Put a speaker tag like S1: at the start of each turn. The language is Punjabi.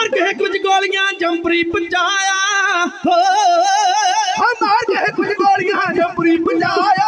S1: ਮਾਰ ਕੇ ਹਿੱਕ ਗੋਲੀਆਂ ਜੰਪਰੀ ਪਹੁੰਚਾਇਆ
S2: ਹੋ ਮਾਰ ਕੇ ਕੁਝ ਗੋਲੀਆਂ ਜੰਪਰੀ ਪੰਜਾਇਆ